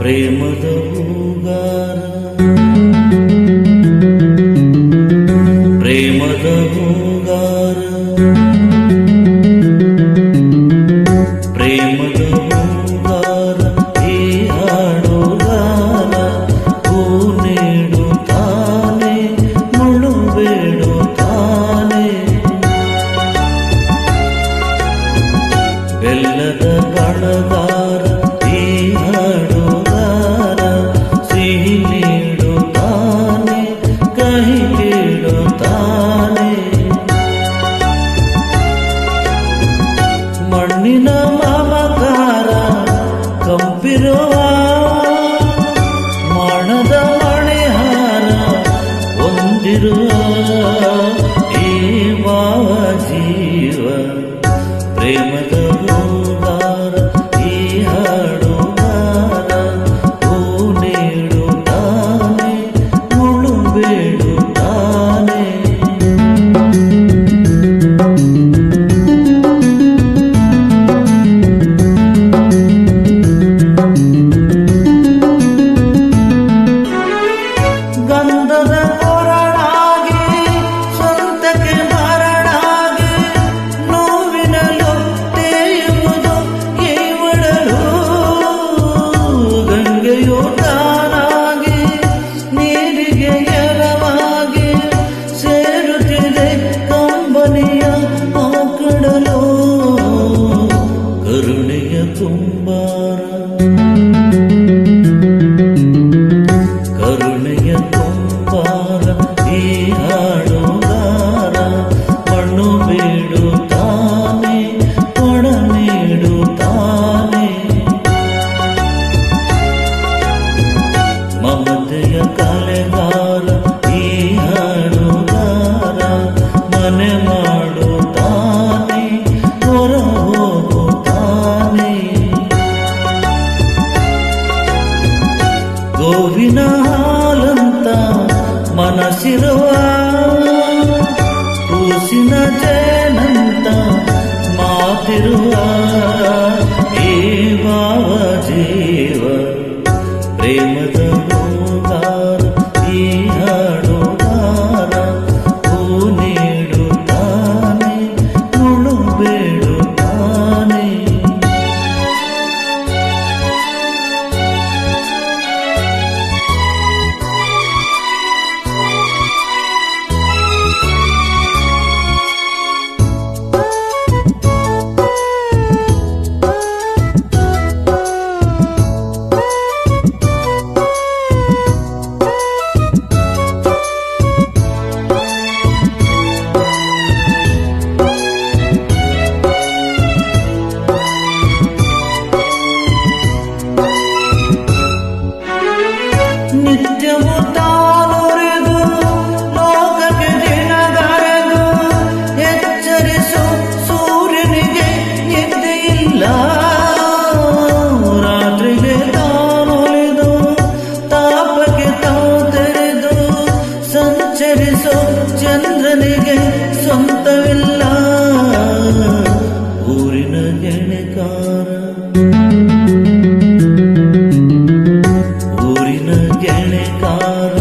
ప్రేమదవుగా ಮಣ್ಣಿನ ಮಮಕಾರ ಕಂಪಿರುವ ಮಣದ ಮಣಿಹಾರ ಹೊಂದಿರುವ ಈ ಮಾವ ಗೋವಿನ ಹಾಲಂತ ಮನಸಿರುವ ಕೂಸಿನ ಜನ আমার